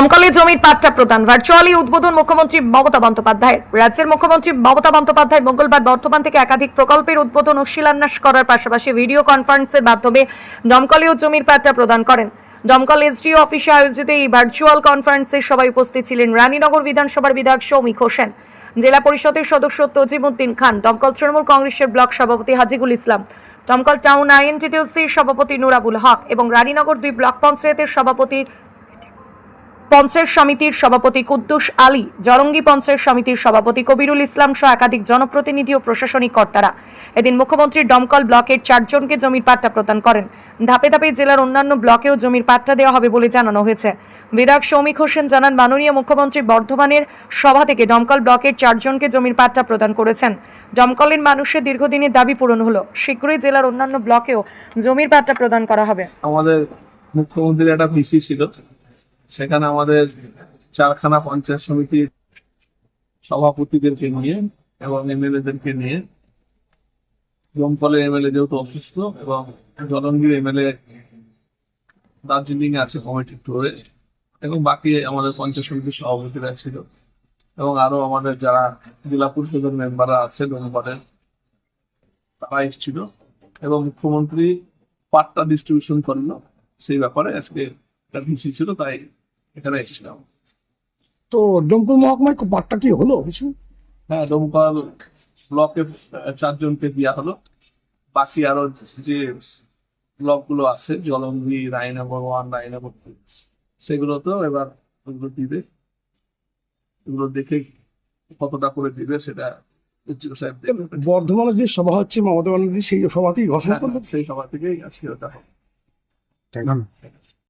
দমকলে জমির পাট্টা প্রদান ভার্চুয়ালি উদ্বোধন মুখ্যমন্ত্রী মমতা বন্দ্যোপাধ্যায়ের রাজ্যের মুখ্যমন্ত্রী মমতা বন্দ্যোপাধ্যায় মঙ্গলবার বর্ধমান থেকে একাধিক প্রকল্পের উদ্বোধন ও শিলান্যাস করার পাশাপাশি ভিডিও কনফারেন্সের মাধ্যমে দমকলীয় জমির পাট্টা প্রদান করেন। দমকল এসডিও অফিসে আয়োজিত এই ভার্চুয়াল কনফারেন্সে সবাই উপস্থিত ছিলেন রানীনগর বিধানসভার বিধায়ক সৌমিক হোসেন, জেলা পরিষদের সদস্য তজিমুদ্দিন খান, দমকল তৃণমূল কংগ্রেসের ব্লক সভাপতি হাজিগুল ইসলাম, দমকল টাউন আইএনটিটিউসির সভাপতি নুরাবুল হক এবং রানীনগর দুই ব্লক পঞ্চায়েতের সভাপতি পঞ্চায়েত সমিতির সভাপতি কুদ্দুস আলী, জরঙ্গি পঞ্চায়েত সমিতির সভাপতি কবিরুল ইসলাম সহ একাধিক জনপ্রতিনিধি ও প্রশাসনিক কর্তারা। এদিন মুখ্যমন্ত্রী দমকল ব্লকের চারজনকে জমির পাট্টা প্রদান করেন। ধাপে ধাপে জেলার অন্যান্য ব্লকেও জমির পাট্টা দেওয়া হবে বলে জানানো হয়েছে। বিধায়ক সৌমিক হোসেন জানান, মাননীয় মুখ্যমন্ত্রী বর্ধমানের সভা থেকে দমকল ব্লকের চারজনকে জমির পাট্টা প্রদান করেছেন। দমকলের মানুষের দীর্ঘদিনের দাবি পূরণ হলো, শীঘ্রই জেলার অন্যান্য ব্লকেও জমির পাট্টা প্রদান করা হবে। আমাদের মুখ্যমন্ত্রীর একটা পিসি ছিল। সেখানে আমাদের চারখানা পঞ্চায়েত সমিতির সভাপতিদেরকে নিয়ে এবং এমএলএদেরকে নিয়ে দমকলের এমএলএ যেহেতু অসুস্থ এবং জলঙ্গির এমএলএ দার্জিলিং আছে কমিটি ট্যুরে এবং বাকি আমাদের পঞ্চায়েত সমিতির সভাপতিরা ছিল এবং আরও আমাদের যারা জেলা পরিষদের মেম্বাররা আছে দমকলের, তারা এসেছিল এবং মুখ্যমন্ত্রী পাট্টা ডিস্ট্রিবিউশন করল। সেই ব্যাপারে আজকে একটা ভিসি ছিল, তাই এখানে এসেছিলাম তো ডমপুর মহকুমায় পাটটা কি হলো কিছু? হ্যাঁ দমকল ব্লকে চারজনকে দেওয়া হলো। বাকি আরও যে ব্লকগুলো আছে জলঙ্গি রায়নগর ওয়ান রায়নগর টু সেগুলোতেও এবার ওগুলো দিবে। এগুলো দেখে কতটা করে দিবে সেটা উচ্চ সাহেব দেখবে বর্ধমানে যে সভা হচ্ছে মমতা ব্যানার্জি সেই সভাতেই ঘোষণা হ্যাঁ, করল সেই সভা থেকেই আজকে ওটা হবে।